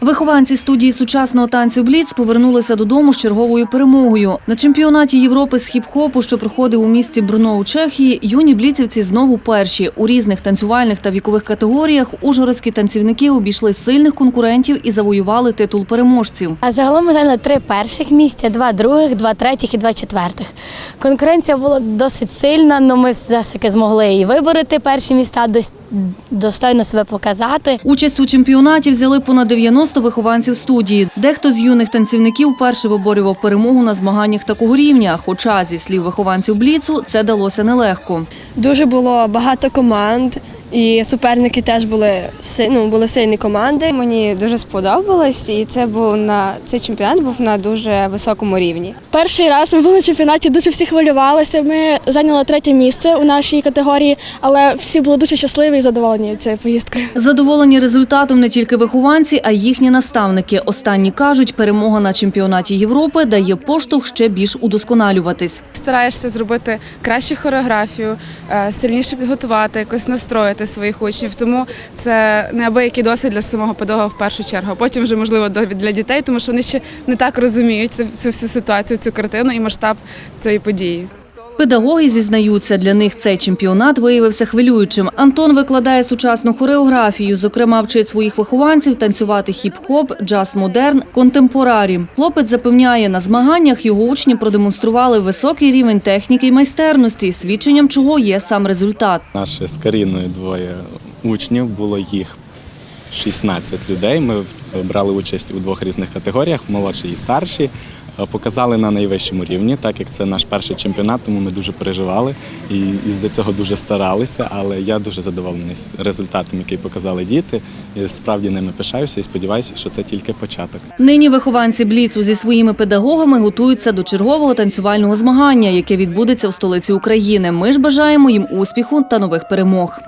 Вихованці студії сучасного танцю Бліц повернулися додому з черговою перемогою. На чемпіонаті Європи з хіп-хопу, що проходив у місті Брно у Чехії, юні бліцівці знову перші. У різних танцювальних та вікових категоріях ужгородські танцівники обійшли сильних конкурентів і завоювали титул переможців. А загалом ми зайняли три перших місця, два других, два третіх і два четвертих. Конкуренція була досить сильна, але ми все-таки змогли і вибороти перші міста, достойно себе показати. Участь у чемпіонаті взяли понад 90 вихованців студії. Дехто з юних танцівників перше виборював перемогу на змаганнях такого рівня. Хоча, зі слів вихованців Бліцу, це далося нелегко. Дуже було багато команд, і суперники теж були си- ну, були сильні команди. Мені дуже сподобалось, і це був на цей чемпіонат був на дуже високому рівні. Перший раз ми були на чемпіонаті, дуже всі хвилювалися. Ми зайняли третє місце у нашій категорії, але всі були дуже щасливі і задоволені цією поїздкою. Задоволені результатом не тільки вихованці, а й їхні наставники. Останні кажуть, перемога на чемпіонаті Європи дає поштовх ще більш удосконалюватись. Стараєшся зробити кращу хореографію, е, сильніше підготувати, якось настроїти своїх учнів. Тому це неабиякий досвід для самого педагога в першу чергу. Потім вже можливо для дітей, тому що вони ще не так розуміють цю всю ситуацію, цю картину і масштаб цієї події. Педагоги зізнаються, для них цей чемпіонат виявився хвилюючим. Антон викладає сучасну хореографію, зокрема вчить своїх вихованців танцювати хіп-хоп, джаз-модерн, контемпорарі. Хлопець запевняє, на змаганнях його учні продемонстрували високий рівень техніки і майстерності, свідченням чого є сам результат. Наші з Каріною двоє учнів, було їх 16 людей. Ми брали участь у двох різних категоріях молодші і старші. Е, Показали на найвищому рівні, так як це наш перший чемпіонат, тому ми дуже переживали і із-за цього дуже старалися. Але я дуже задоволений з результатом, який показали діти. І справді ними пишаюся і сподіваюся, що це тільки початок. Нині вихованці Бліцу зі своїми педагогами готуються до чергового танцювального змагання, яке відбудеться в столиці України. Ми ж бажаємо їм успіху та нових перемог.